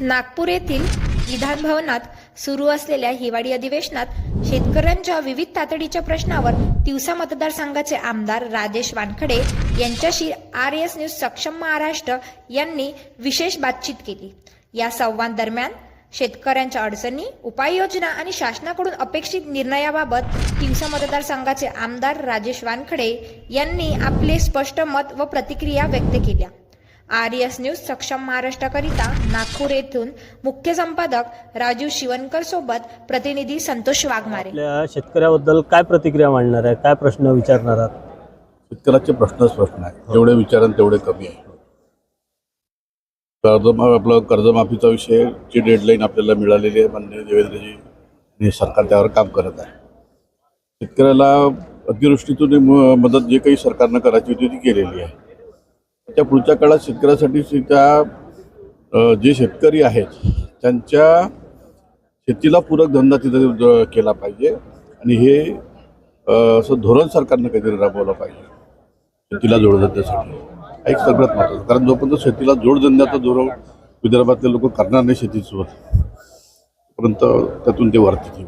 नागपूर येथील विधान भवनात सुरू असलेल्या हिवाळी अधिवेशनात शेतकऱ्यांच्या विविध तातडीच्या प्रश्नावर तिवसा मतदारसंघाचे आमदार राजेश वानखडे यांच्याशी आर एस न्यूज सक्षम महाराष्ट्र यांनी विशेष बातचीत केली. या संवाद दरम्यान शेतकऱ्यांच्या अडचणी उपाययोजना आणि शासनाकडून अपेक्षित निर्णयाबाबत तिवसा मतदारसंघाचे आमदार राजेश वानखडे यांनी आपले स्पष्ट मत व प्रतिक्रिया व्यक्त केल्या. आर एस न्यूज सक्षम महाराष्ट्राकरिता नागपूर येथून मुख्य संपादक राजू शिवनकर सोबत प्रतिनिधी संतोष वाघमारे. आपल्या शेतकऱ्याबद्दल काय प्रतिक्रिया मांडणार आहे? काय प्रश्न विचारणार आहात? शेतकऱ्याचे प्रश्नच प्रश्न आहे जेवढे विचाराल तेवढे कमी आहे कर्जमा आपलं कर्जमाफीचा विषय ची डेडलाईन आपल्याला मिळालेली आहे. माननीय देवेंद्रजी आणि सरकार त्यावर काम करत आहे. शेतकऱ्याला अतिवृष्टीतून म- मदत जे काही सरकारनं करायची होती ती केलेली आहे. त्या पुढच्या काळात शेतकऱ्यासाठी त्या जे शेतकरी आहेत त्यांच्या शेतीला पूरक धंदा तिथे केला पाहिजे. आणि हे असं धोरण सरकारनं काहीतरी राबवलं पाहिजे शेतीला जोडधंद्यासाठी हा एक सगळ्यात महत्त्वाचं. कारण जोपर्यंत शेतीला जोडधंद्याचं धोरण विदर्भातले लोक करणार नाही शेतीसोबत परंतु पर्यंत त्यातून ते वरती येईल